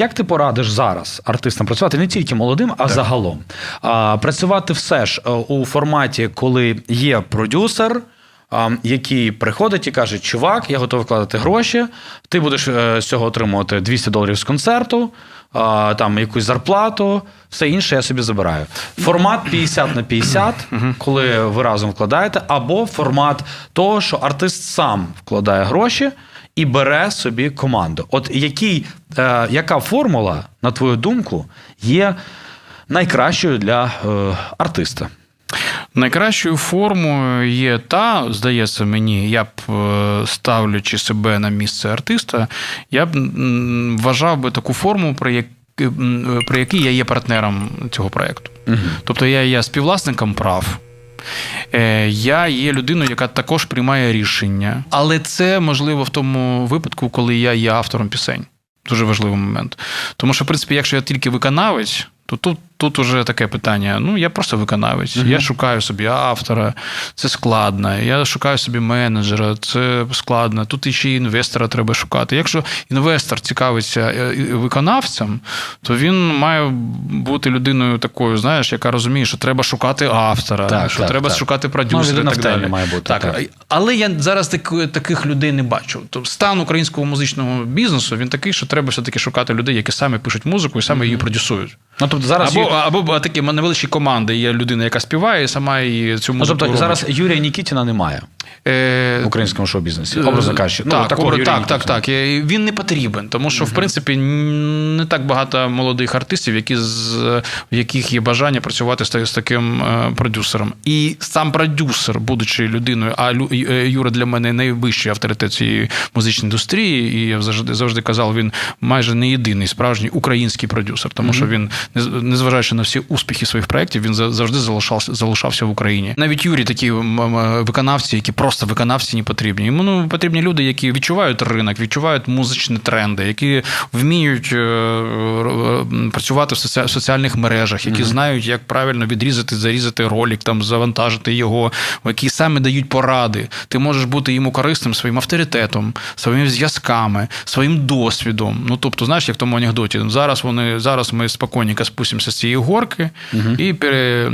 як ти порадиш зараз артистам працювати не тільки молодим, а загалом? А, працювати все ж е, у форматі, коли є продюсер. а, Який приходить і каже: Чувак, я готовий вкладати гроші, ти будеш е, з цього отримувати 200 доларів з концерту, а, там якусь зарплату, все інше я собі забираю. Формат 50 на 50, коли ви разом вкладаєте, або формат того, що артист сам вкладає гроші і бере собі команду. От який, е, яка формула, на твою думку, є найкращою для е, артиста? Найкращою формою є та, здається мені, я б е, ставлячи себе на місце артиста, я б вважав би таку форму, при як- при якій я є партнером цього проєкту. Тобто я є співвласником прав. Е, Я є людиною, яка також приймає рішення. Але це можливо в тому випадку, коли я є автором пісень. Дуже важливий момент. Тому що, в принципі, якщо я тільки виконавець, то тут, тут уже таке питання. Ну, я просто виконавець. Я шукаю собі автора, це складно. Я шукаю собі менеджера, це складно. Тут іще й інвестора треба шукати. Якщо інвестор цікавиться е, виконавцем, то він має бути людиною такою, знаєш, яка розуміє, що треба шукати автора, Так, що так, треба так. шукати Ну, продюсера. людина і так далі. має бути, Так, так. але я зараз таки- таких людей не бачу. Тобто стан українського музичного бізнесу він такий, що треба все-таки шукати людей, які самі пишуть музику і самі її продюсують. Ну, тобто зараз Або, або, такі невеличкі команди. Є людина, яка співає, сама і цю ну, тобто робить. зараз Юрія Нікітіна немає в українському шоу-бізнесі. Образно кажучи. Ну, так, обра- так, так, так. Він не потрібен, тому що, в принципі, не так багато молодих артистів, які з, в яких є бажання працювати з, з таким е, продюсером. І сам продюсер, будучи людиною, а Лю- е, Юра для мене найвищий авторитет цієї музичної індустрії, і я завжди завжди казав, він майже не єдиний справжній український продюсер, тому що він, нез- незважаючи на всі успіхи своїх проєктів, він завжди залишався, залишався в Україні. Навіть Юрій такі виконавці, які просто виконавці не потрібні. Йому ну, потрібні люди, які відчувають ринок, відчувають музичні тренди, які вміють е, е, працювати в соці- соціальних мережах, які знають, як правильно відрізати, зарізати ролик, там завантажити його, які саме дають поради. Ти можеш бути йому корисним своїм авторитетом, своїми зв'язками, своїм досвідом. Ну тобто, знаєш, як в тому анекдоті, зараз вони зараз ми спокійненько спустимося з цієї горки і пере,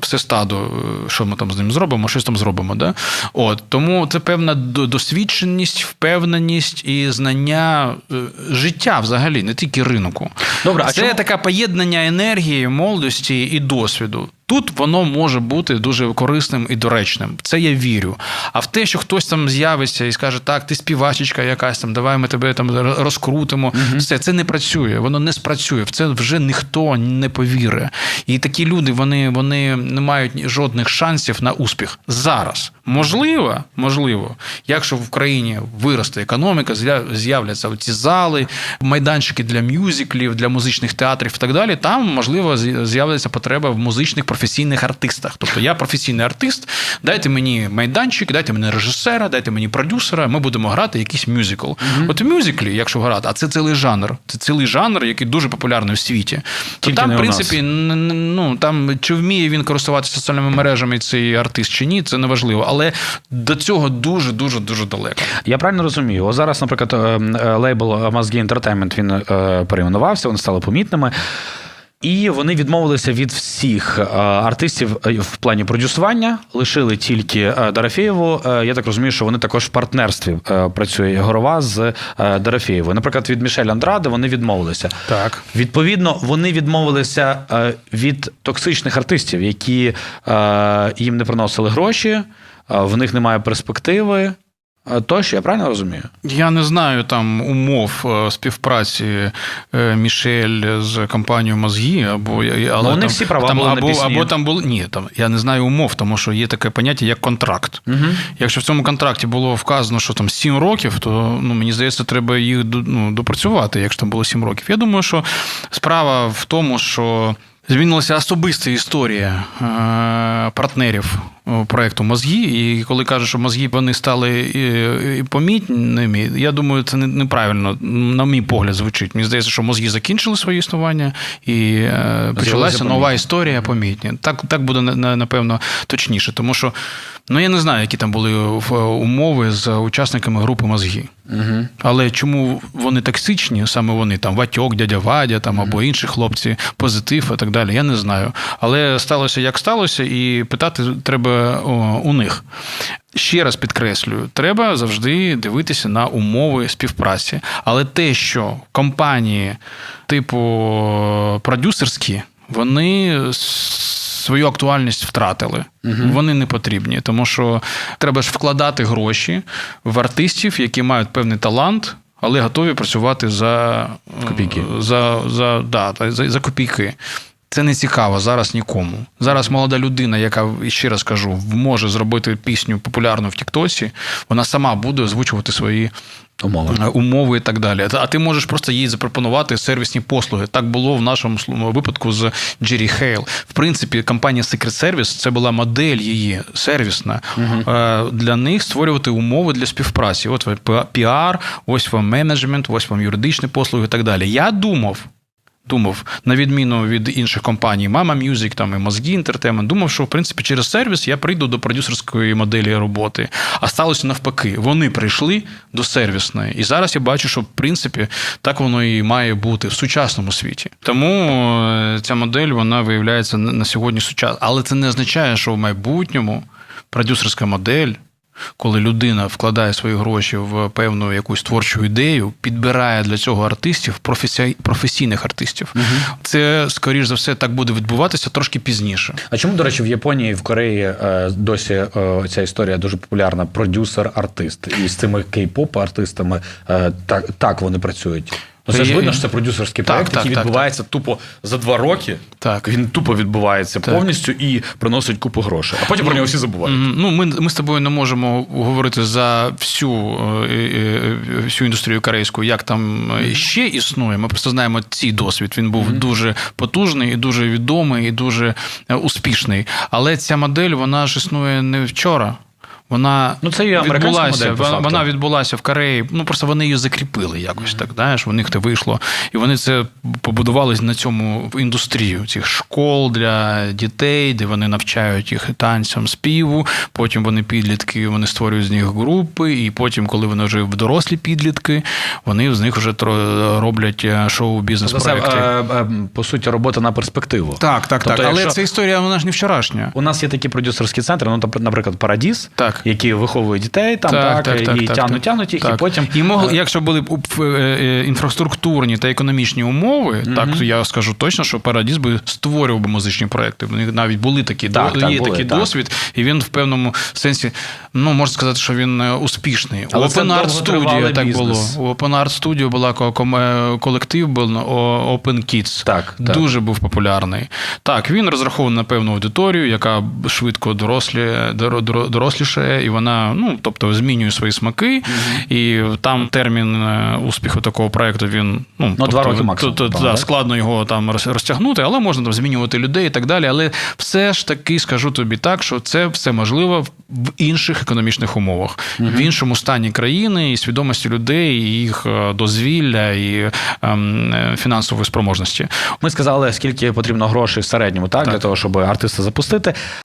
все стадо, е, що ми там з ним зробимо, щось там зробимо. Да? От тому це певна досвідченість, впевненість і знання е, життя взагалі, не тільки ринку. Добре, а це чому- така поєднання енергії, молодості і досвіду. Тут воно може бути дуже корисним і доречним. Це я вірю. А в те, що хтось там з'явиться і скаже, так, ти співачечка якась там, давай ми тебе там роз- розкрутимо. Все, це не працює, воно не спрацює. В це вже ніхто не повірить. І такі люди вони, вони не мають жодних шансів на успіх зараз. Можливо, можливо, якщо в країні виросте економіка, з'яв- з'являться ці зали, майданчики для мюзиклів, для музичних театрів і так далі. Там можливо з'я- з'явиться потреба в музичних професійних артистах. Тобто я професійний артист, дайте мені майданчик, дайте мені режисера, дайте мені продюсера. Ми будемо грати якийсь мюзикл. От в мюзиклі, якщо грати, а це цілий жанр. Це цілий жанр, який дуже популярний у світі. То Тільки там, в принципі, ну там чи вміє він користуватися соціальними мережами цей артист чи ні, це не важливо. Але до цього дуже дуже дуже далеко. Я правильно розумію. Ось зараз, наприклад, е, е, лейбл Мозги Entertainment, він е, перейменувався, вони стали помітними. І вони відмовилися від всіх е, артистів е, в плані продюсування, лишили тільки е, Дорофєєву. Е, Я так розумію, що вони також в партнерстві працює Горова з Дорофєєвою. Наприклад, від Мішель Андраде вони відмовилися. Так. Відповідно, вони відмовилися від токсичних артистів, які їм не приносили гроші, в них немає перспективи. Е, Тощо, я правильно розумію? Я не знаю там умов е, співпраці е, Мішель з компанією Мозгі, або але Ну, вони там, всі права там, були на або, пісні. або там були ні, там я не знаю умов, тому що є таке поняття як контракт. Угу. Якщо в цьому контракті було вказано, що там 7 років, то ну мені здається, треба їх до- ну, допрацювати, якщо там було 7 років. Я думаю, що справа в тому, що. Змінилася особиста історія партнерів проекту мозги. І коли кажуть, що мозги вони стали і, і помітними, я думаю, це неправильно, на мій погляд, звучить. Мені здається, що мозги закінчили своє існування і е, почалася нова історія помітні. Так, так буде на- на- напевно точніше, тому що ну я не знаю, які там були умови з учасниками групи мозги. Угу. Але чому вони токсичні, саме вони там Ватьок, дядя Вадя там або інші хлопці, позитив і так далі, я не знаю. Але сталося як сталося, і питати треба у них. Ще раз підкреслюю, треба завжди дивитися на умови співпраці. Але те, що компанії типу продюсерські, вони свою актуальність втратили. Вони не потрібні, тому що треба ж вкладати гроші в артистів, які мають певний талант. Але готові працювати за Копійки. За, за, да, за, за копійки. Це не цікаво зараз нікому. Зараз молода людина, яка ще раз кажу, може зробити пісню популярну в Тіктосі, вона сама буде озвучувати свої Умови. е, умови і так далі. А ти можеш просто їй запропонувати сервісні послуги. Так було в нашому випадку з Джері Хейл. В принципі, компанія Secret Service це була модель її сервісна Е, для них створювати умови для співпраці. От піар, ось вам менеджмент, ось вам юридичні послуги і так далі. Я думав. Думав, на відміну від інших компаній, Mama Music там і Мозги Entertainment, думав, що в принципі через сервіс я прийду до продюсерської моделі роботи. А сталося навпаки. Вони прийшли до сервісної. І зараз я бачу, що в принципі так воно і має бути в сучасному світі. Тому е, ця модель вона виявляється на на сьогодні сучасна. Але це не означає, що в майбутньому продюсерська модель. Коли людина вкладає свої гроші в певну якусь творчу ідею, підбирає для цього артистів, професій- професійних артистів, це скоріш за все так буде відбуватися трошки пізніше. А чому, до речі, в Японії і в Кореї е, досі е, ця історія дуже популярна? Продюсер-артист. І з цими кей-поп артистами е, так, так вони працюють. Ну, це ж видно, що це продюсерський Так, проект, так, який так, відбувається тупо за два роки. Так. Він тупо відбувається Так. повністю і приносить купу грошей. А потім про нього всі забувають. Ну, ми, ми з тобою не можемо говорити за всю, е, е, всю індустрію корейську, як там е, ще існує. Ми просто знаємо цей досвід. Він був дуже потужний, і дуже відомий, і дуже е, успішний. Але ця модель вона ж існує не вчора. Вона Ну, це і відбулася, модель, вона, відбулася в Кореї. Ну просто вони її закріпили якось так. Знаєш, у них це вийшло. І вони це побудували на цьому в індустрію цих школ для дітей, де вони навчають їх танцям, співу. Потім вони підлітки, вони створюють з них групи, і потім, коли вони вже в дорослі підлітки, вони з них вже роблять е, шоу бізнес Це, проекти. е, е, по суті, робота на перспективу. Так, так, Тобто, так. Але якщо- ця історія вона ж не вчорашня. У нас є такі продюсерські центри, ну, наприклад, Парадіс, Так. Які виховують дітей, там так, і тягнуть, тягнуть їх, і потім. І могли, якщо були б е, е, інфраструктурні та економічні умови, так то я скажу точно, що Парадіс би створював би музичні проекти. Вони навіть були такі Так, до- так, є були, такий так. досвід, і він в певному сенсі, ну можна сказати, що він е, успішний. Але Open Art Studio так бізнес. було. У Open Art Studio була е, колектив був Open Kids. Так, так. Дуже був популярний. Так, він розрахований на певну аудиторію, яка швидко дорослі, доро- доро- і вона, ну, тобто, змінює свої смаки. І там термін е, успіху такого проекту він ну, два тобто, роки максимум, то- то- да, складно його там роз- розтягнути, але можна там змінювати людей і так далі. Але все ж таки скажу тобі так, що це все можливо в- інших економічних умовах, в іншому стані країни і свідомості людей, і їх е, дозвілля і ем, е, фінансової спроможності. Ми сказали, скільки потрібно грошей в середньому, так, для того, щоб артиста запустити.